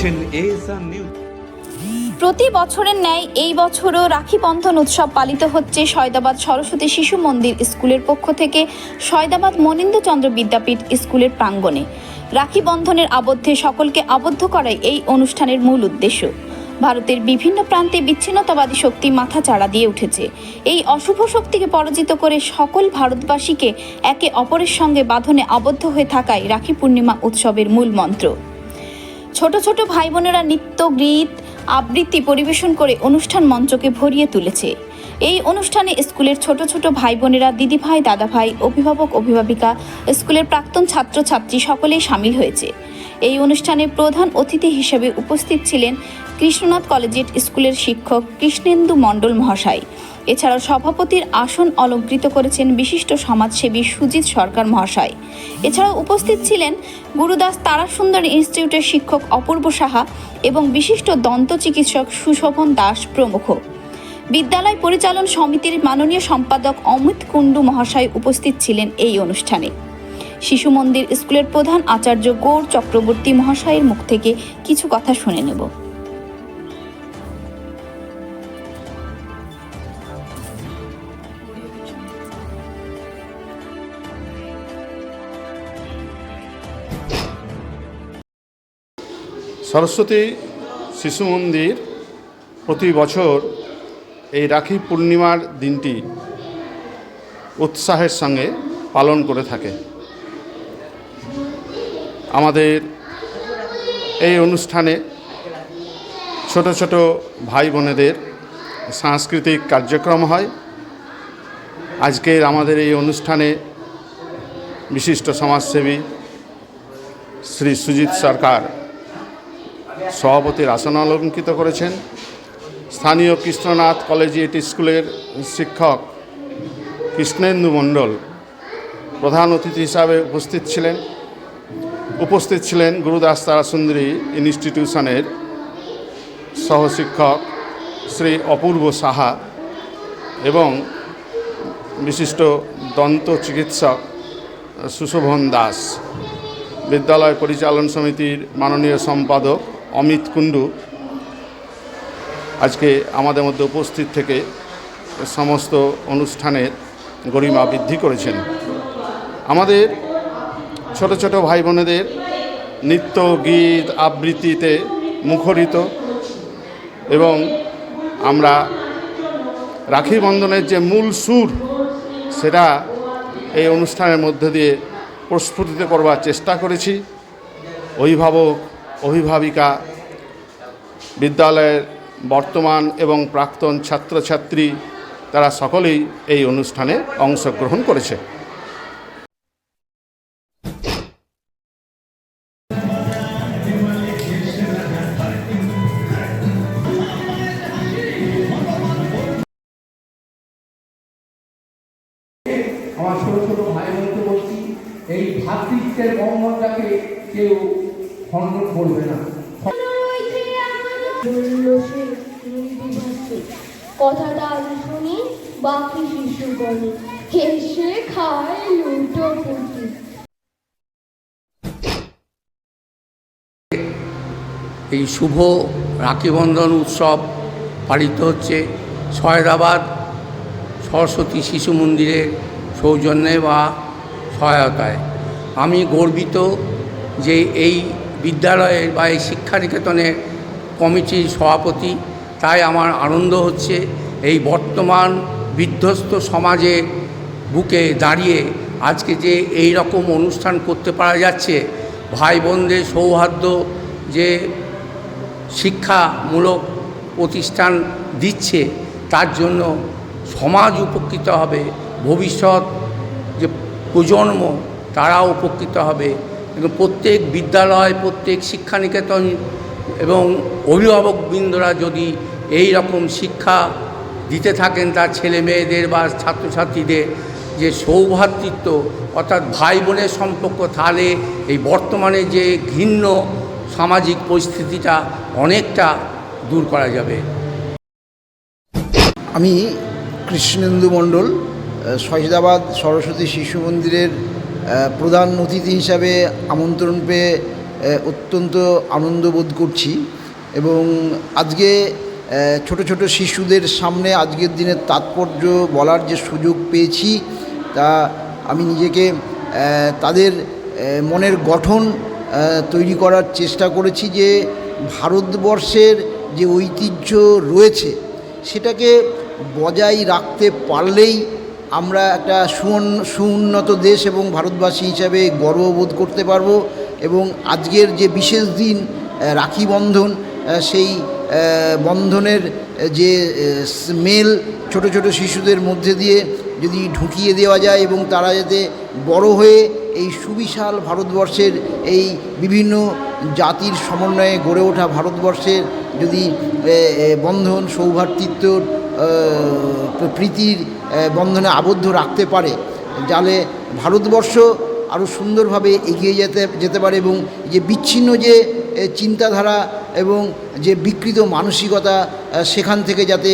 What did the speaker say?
দেখছেন ASR news প্রতি বছরের ন্যায় এই বছরও রাখি বন্ধন উৎসব পালিত হচ্ছে সয়দাবাদ সরস্বতী শিশু মন্দির স্কুলের পক্ষ থেকে সয়দাবাদ মনীন্দ্রচন্দ্র বিদ্যাপীঠ স্কুলের প্রাঙ্গণে। রাখি বন্ধনের আবদ্ধে সকলকে আবদ্ধ করাই এই অনুষ্ঠানের মূল উদ্দেশ্য। ভারতের বিভিন্ন প্রান্তে বিচ্ছিন্নতাবাদী শক্তি মাথা চাড়া দিয়ে উঠেছে। এই অশুভ শক্তিকে পরাজিত করে সকল ভারতবাসীকে একে অপরের সঙ্গে বাঁধনে আবদ্ধ হয়ে থাকাই রাখি পূর্ণিমা উৎসবের মূল মন্ত্র। ছোট ছোট ভাই বোনেরা নৃত্য, গীত, আবৃত্তি পরিবেশন করে অনুষ্ঠান মঞ্চকে ভরিয়ে তুলেছে। এই অনুষ্ঠানে স্কুলের ছোট ছোট ভাই বোনেরা দিদি ভাই দাদা ভাই অভিভাবক, অভিভাবিকা, স্কুলের প্রাক্তন ছাত্রছাত্রী সকলেই সামিল হয়েছে। এই অনুষ্ঠানে প্রধান অতিথি হিসেবে উপস্থিত ছিলেন কৃষ্ণনাথ কলেজিয়েট স্কুলের শিক্ষক কৃষ্ণেন্দু মণ্ডল মহাশয়। এছাড়াও সভাপতির আসন অলঙ্কৃত করেছেন বিশিষ্ট সমাজসেবী সুজিত সরকার মহাশয়। এছাড়াও উপস্থিত ছিলেন গুরুদাস তারাসুন্দর ইনস্টিটিউটের শিক্ষক অপূর্ব সাহা এবং বিশিষ্ট দন্ত চিকিৎসক সুশোভন দাস প্রমুখ। বিদ্যালয় পরিচালন সমিতির মাননীয় সম্পাদক অমিত কুণ্ডু মহাশয় উপস্থিত ছিলেন এই অনুষ্ঠানে। শিশু মন্দির স্কুলের প্রধান আচার্য গৌর চক্রবর্তী মহাশয়ের মুখ থেকে কিছু কথা শুনে নেব। সরস্বতী শিশু মন্দির প্রতি বছর এই রাখি পূর্ণিমার দিনটি উৎসাহের সঙ্গে পালন করে থাকে। আমাদের এই অনুষ্ঠানে ছোট ছোট ভাই বোনেদের সাংস্কৃতিক কার্যক্রম হয়। আজকের আমাদের এই অনুষ্ঠানে বিশিষ্ট সমাজসেবী শ্রী সুজিত সরকার সভাপতির আসন অলঙ্কৃত করেছেন। স্থানীয় কৃষ্ণনাথ কলেজিয়েট স্কুলের শিক্ষক কৃষ্ণেন্দু মণ্ডল প্রধান অতিথি হিসাবে উপস্থিত ছিলেন। উপস্থিত ছিলেন গুরুদাস তারাসুন্দরী ইনস্টিটিউশনের সহশিক্ষক শ্রী অপূর্ব সাহা এবং বিশিষ্ট দন্ত চিকিৎসক সুশোভন দাস। বিদ্যালয় পরিচালন সমিতির মাননীয় সম্পাদক অমিত কুণ্ডু আজকে আমাদের মধ্যে উপস্থিত থেকে সমস্ত অনুষ্ঠানের গরিমা বৃদ্ধি করেছেন। আমাদের ছোট ছোট ভাই বোনেদের নৃত্য, গীত আবৃত্তিতে মুখরিত এবং আমরা রাখি বন্ধনের যে মূল সুর, সেটা এই অনুষ্ঠানের মধ্যে দিয়ে প্রস্ফুটিত করবার চেষ্টা করেছি। অভিভাবক অভিভাবিকা বিদ্যালয়ের বর্তমান এবং প্রাক্তন ছাত্রছাত্রী, তারা সকলেই এই অনুষ্ঠানে অংশগ্রহণ করেছে। আমার ছোট ছোট ভাই বোনকে বলছি, এই ভ্রাতৃত্বের বন্ধনটাকে কেউ খণ্ডন করবে না। কথাটা আমি শুনি বাকি শিশু বলে। হেসে খায় লুটো পুটি। এই শুভ রাখিবন্ধন উৎসব পালিত হচ্ছে সয়দাবাদ সরস্বতী শিশু মন্দিরের সৌজন্যে বা সহায়তায়। আমি গর্বিত যে এই বিদ্যালয়ের বা এই শিক্ষানিকেতনের কমিটির সভাপতি, তাই আমার আনন্দ হচ্ছে এই বর্তমান বিধ্বস্ত সমাজে বুকে দাঁড়িয়ে আজকে যে এই রকম অনুষ্ঠান করতে পারা যাচ্ছে ভাই বোনদের সৌহার্দ্য যে শিক্ষামূলক প্রতিষ্ঠান দিচ্ছে, তার জন্য সমাজ উপকৃত হবে, ভবিষ্যৎ যে প্রজন্ম তারা উপকৃত হবে। এবং প্রত্যেক বিদ্যালয় প্রত্যেক শিক্ষানিকেতন এবং অভিভাবকবৃন্দরা যদি এই রকম শিক্ষা দিতে থাকেন তার ছেলে মেয়েদের বা ছাত্রছাত্রীদের যে সৌভ্রাতৃত্ব অর্থাৎ ভাই বোনের সম্পর্ক তাহলে এই বর্তমানে যে ঘৃণ্য সামাজিক পরিস্থিতিটা অনেকটা দূর করা যাবে। আমি কৃষ্ণেন্দু মণ্ডল আহ, সৈয়দাবাদ সরস্বতী শিশু মন্দিরের প্রধান অতিথি হিসাবে আমন্ত্রণ পেয়ে অত্যন্ত আনন্দ বোধ করছি এবং আজকে ছোট ছোট শিশুদের সামনে আজকের দিনের তাৎপর্য বলার যে সুযোগ পেয়েছি, তা আমি নিজেকে তাদের মনের গঠন তৈরি করার চেষ্টা করেছি যে ভারতবর্ষের যে ঐতিহ্য রয়েছে, সেটাকে বজায় রাখতে পারলেই আমরা একটা সুউন্ন সুউন্নত দেশ এবং ভারতবাসী হিসাবে গর্ববোধ করতে পারব এবং আজকের যে বিশেষ দিন রাখি বন্ধন সেই বন্ধনের যে স্মেল ছোট ছোট শিশুদের মধ্যে দিয়ে যদি ঢুকিয়ে দেওয়া যায় এবং তারা যাতে বড় হয়ে এই সুবিশাল ভারতবর্ষের এই বিভিন্ন জাতির সমন্বয়ে গড়ে ওঠা ভারতবর্ষের যদি বন্ধন সৌভাতৃত্বর আহ, প্রীতির বন্ধনে আবদ্ধ রাখতে পারে, যালে ভারতবর্ষ আরও সুন্দরভাবে এগিয়ে যেতে যেতে পারে এবং যে বিচ্ছিন্ন যে চিন্তাধারা এবং যে বিকৃত মানসিকতা সেখান থেকে যাতে